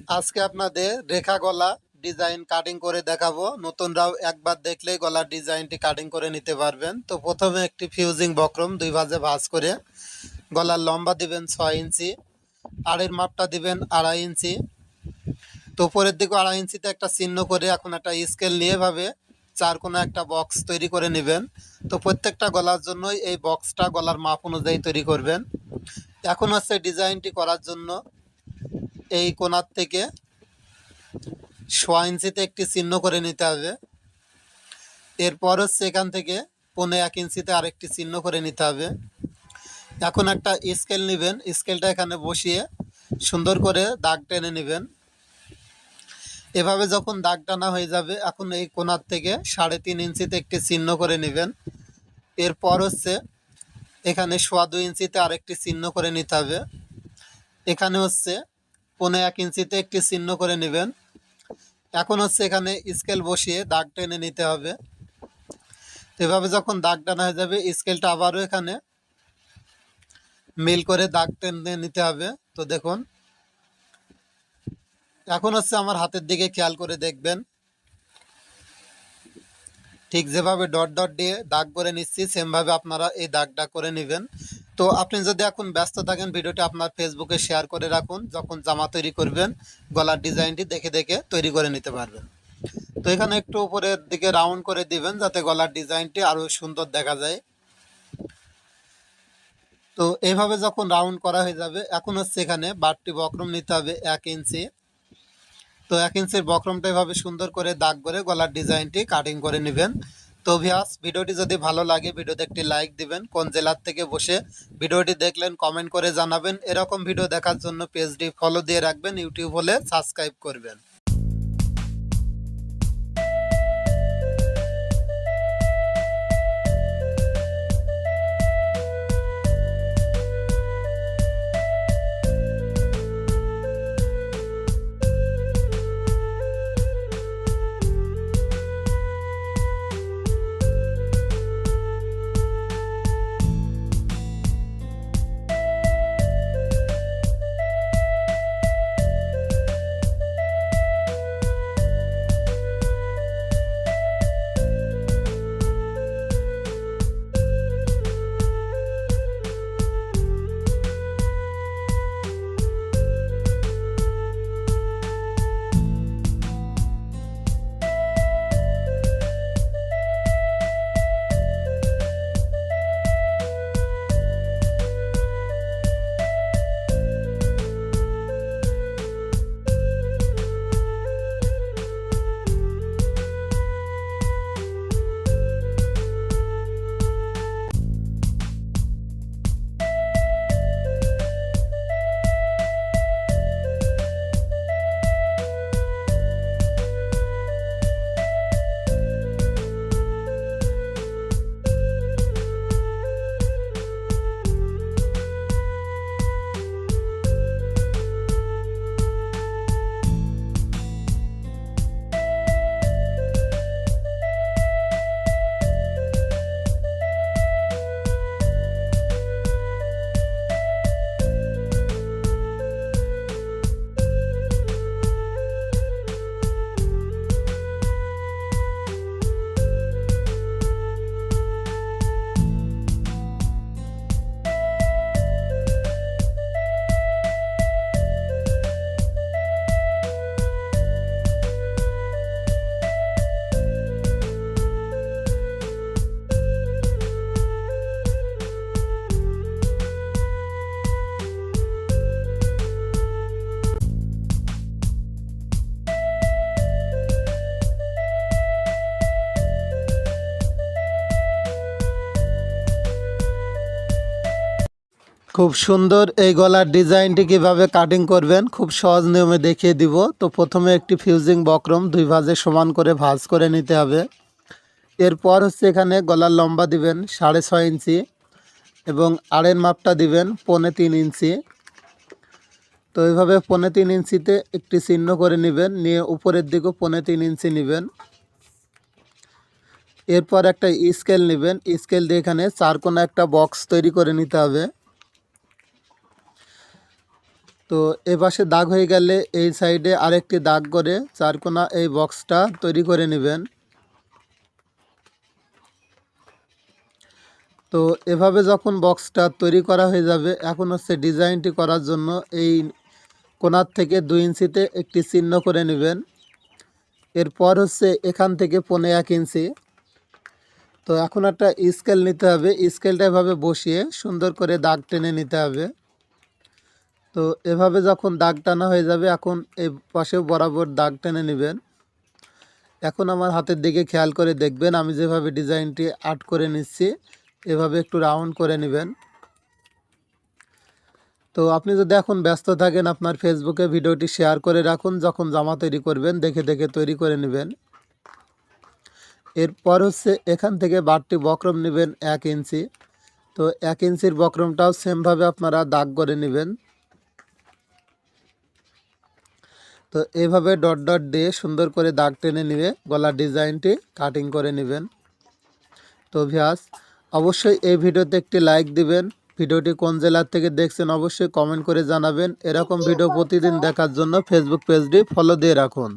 আজকে আপনাদের রেখা গলা ডিজাইন কাটিং করে দেখাবো। নতুনরাও একবার দেখলেই গলার ডিজাইনটি কাটিং করে নিতে পারবেন। তো প্রথমে একটি ফিউজিং বক্রম দুই ভাজে ভাজ করে গলার লম্বা দিবেন ছয় ইঞ্চি, আড়ের মাপটা দিবেন আড়াই ইঞ্চি। তো উপরের দিকে আড়াই ইঞ্চিতে একটা চিহ্ন করে এখন একটা স্কেল নিয়ে ভাবে চার কোনো একটা বক্স তৈরি করে নেবেন। তো প্রত্যেকটা গলার জন্যই এই বক্সটা গলার মাপ অনুযায়ী তৈরি করবেন। এখন হচ্ছে ডিজাইনটি করার জন্য এই কোনার থেকে সোয়া ইঞ্চিতে একটি চিহ্ন করে নিতে হবে। এরপর হচ্ছে এখান থেকে পনে এক ইঞ্চিতে আরেকটি চিহ্ন করে নিতে হবে। এখন একটা স্কেল নেবেন। স্কেলটা এখানে বসিয়ে সুন্দর করে দাগ টেনে নেবেন। এভাবে যখন দাগ টানা হয়ে যাবে, এখন এই কোনার থেকে সাড়ে তিন ইঞ্চিতে একটি চিহ্ন করে নেবেন। এরপর হচ্ছে এখানে সোয়া দুই ইঞ্চিতে আরেকটি চিহ্ন করে নিতে হবে। এখানে হচ্ছে পনে এক ইঞ্চিতে একটি চিহ্ন করে নেবেন। এখন হচ্ছে এখানে স্কেল বসিয়ে দাগ টেনে নিতে হবে। এভাবে যখন দাগ টানা হয়ে যাবে স্কেলটা আবারও এখানে মিল করে দাগ টেনে নিতে হবে। তো দেখুন, এখন হচ্ছে আমার হাতের দিকে খেয়াল করে দেখবেন। ঠিক যেভাবে ডট ডট দিয়ে দাগ করে নিচ্ছি সেমভাবে আপনারা এই দাগটা করে নেবেন। তো আপনি যদি এখন ব্যস্ত থাকেন, ভিডিওটি আপনার ফেসবুকে শেয়ার করে রাখুন। যখন জামা তৈরি করবেন, গলার ডিজাইনটি দেখে দেখে তৈরি করে নিতে পারবেন। তো এখানে একটু উপরের দিকে রাউন্ড করে দিবেন, যাতে গলার ডিজাইনটি আরও সুন্দর দেখা যায়। তো এইভাবে যখন রাউন্ড করা হয়ে যাবে, এখন হচ্ছে এখানে বারটি বক্রম নিতে হবে এক ইঞ্চি। তো এক ইঞ্চির বক্রমটা এভাবে সুন্দর করে দাগ করে গলার ডিজাইনটি কাটিং করে নেবেন। তো ভিয়াস ভিডিওটি যদি ভালো লাগে, ভিডিওতে একটি লাইক দিবেন। কোন জেলার থেকে বসে ভিডিওটি দেখলেন কমেন্ট করে জানাবেন। এরকম ভিডিও দেখার জন্য পেজটি ফলো দিয়ে রাখবেন ইউটিউব হলে সাবস্ক্রাইব করবেন। খুব সুন্দর এই গলার ডিজাইনটি কীভাবে কাটিং করবেন, খুব সহজ নিয়মে দেখিয়ে দিব। তো প্রথমে একটি ফিউজিং বক্রম দুই ভাজে সমান করে ভাজ করে নিতে হবে। এরপর হচ্ছে এখানে গলার লম্বা দিবেন সাড়ে ছয় ইঞ্চি এবং আড়ের মাপটা দিবেন পনে তিন ইঞ্চি। তো এইভাবে পনে তিন ইঞ্চিতে একটি চিহ্ন করে নেবেন, নিয়ে উপরের দিকেও পনে তিন ইঞ্চি নেবেন। এরপর একটা স্কেল নেবেন, স্কেল দিয়ে এখানে চার কোনো একটা বক্স তৈরি করে নিতে হবে। তো এ পাশে দাগ হয়ে গেলে এই সাইডে আরেকটি দাগ করে চারকোনা এই বক্সটা তৈরি করে নেবেন। তো এভাবে যখন বক্সটা তৈরি করা হয়ে যাবে, এখন হচ্ছে ডিজাইনটি করার জন্য এই কোনার থেকে দুই ইঞ্চিতে একটি চিহ্ন করে নেবেন। এরপর হচ্ছে এখান থেকে পনে এক ইঞ্চি। তো এখন একটা স্কেল নিতে হবে। স্কেলটা এভাবে বসিয়ে সুন্দর করে দাগ টেনে নিতে হবে। তো এভাবে যখন দাগ টানা হয়ে যাবে, এখন এই পাশেও বরাবর দাগ টেনে নেবেন। এখন আমার হাতের দিকে খেয়াল করে দেখবেন, আমি যেভাবে ডিজাইনটি আর্ট করে নিচ্ছি, এভাবে একটু রাউন্ড করে নেবেন। তো আপনি যদি এখন ব্যস্ত থাকেন, আপনার ফেসবুকে ভিডিওটি শেয়ার করে রাখুন, যখন জামা তৈরি করবেন, দেখে দেখে তৈরি করে নেবেন। এরপর হচ্ছে এখান থেকে বারটি বক্রম নেবেন এক ইঞ্চি। তো এক ইঞ্চির বক্রমটাও সেমভাবে আপনারা দাগ করে নেবেন। তো এইভাবে ডট ডট দিয়ে সুন্দর করে দাগ টেনে নিবে গলার ডিজাইনটি কাটিং করে নেবেন। তো ভিয়াস অবশ্যই এই ভিডিওতে একটি লাইক দিবেন। ভিডিওটি কোন জেলার থেকে দেখছেন অবশ্যই কমেন্ট করে জানাবেন। এরকম ভিডিও প্রতিদিন দেখার জন্য ফেসবুক পেজটি ফলো দিয়ে রাখুন।